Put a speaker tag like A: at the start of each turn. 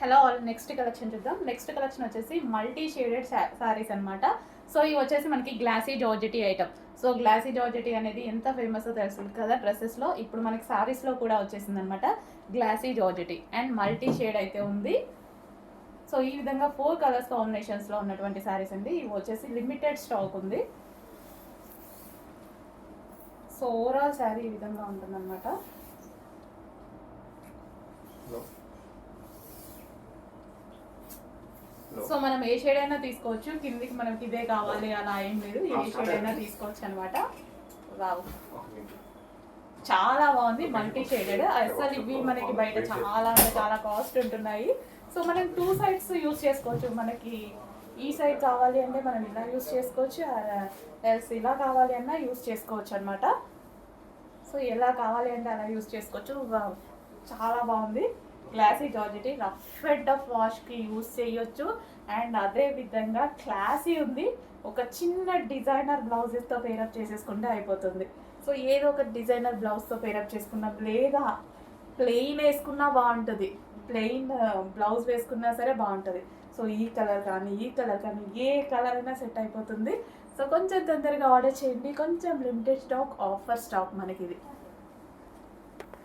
A: Hello all next collection చూద్దాం. Next collection వచ్చేసి multi shaded saris అనమాట సో ఇవి వచ్చేసి మనకి glossy georgette item so glossy georgette అనేది ఎంత ఫేమస్ తెలుసు కదా డ్రెస్సెస్లో ఇప్పుడు మనకి శారీస్లో కూడా వచ్చేసింది అనమాట glossy georgette and multi shade అయితే ఉంది. సో ఈ విధంగా ఫోర్ కలర్స్ కాంబినేషన్స్లో ఉన్నటువంటి శారీస్ అండి. ఇవి వచ్చేసి లిమిటెడ్ స్టాక్ ఉంది. సో ఓవరాల్ శారీ ఈ విధంగా ఉంటుందన్నమాట
B: హలో హలో
A: సో మనం ఏ షేడ్ అయినా తీసుకోవచ్చు. కిందికి మనకి ఇదే కావాలి అలా ఏం లేదు. ఏ షేడ్ అయినా తీసుకోవచ్చు అనమాట వావ్. చాలా బాగుంది. మల్టీ షేడెడ్ అసలు ఇవి మనకి బయట చాలా అంటే చాలా కాస్ట్ ఉంటున్నాయి. సో మనం టూ సైడ్స్ యూస్ చేసుకోవచ్చు. మనకి ఈ సైడ్ కావాలి అంటే మనం ఇలా యూస్ చేసుకోవచ్చు. ఎల్స్ ఇలా కావాలి అన్నా యూస్ చేసుకోవచ్చు అనమాట సో ఎలా కావాలి అంటే అలా యూస్ చేసుకోవచ్చు. చాలా బాగుంది. Classy georgette rough and tough వాష్కి use చేయొచ్చు. అండ్ అదే విధంగా క్లాసీ ఉంది. ఒక చిన్న డిజైనర్ బ్లౌజెస్తో పేరప్ చేసేసుకుంటే అయిపోతుంది. సో ఏదో ఒక డిజైనర్ బ్లౌజ్తో పేరప్ చేసుకున్నాం లేదా ప్లెయిన్ వేసుకున్నా బాగుంటుంది. ప్లెయిన్ బ్లౌజ్ వేసుకున్నా సరే బాగుంటుంది. సో ఈ కలర్ కానీ ఈ కలర్ కానీ ఏ కలర్ అయినా సెట్ అయిపోతుంది. సో కొంచెం తొందరగా ఆర్డర్ చేయండి. కొంచెం లిమిటెడ్ స్టాక్ ఆఫర్ స్టాక్ మనకి ఇది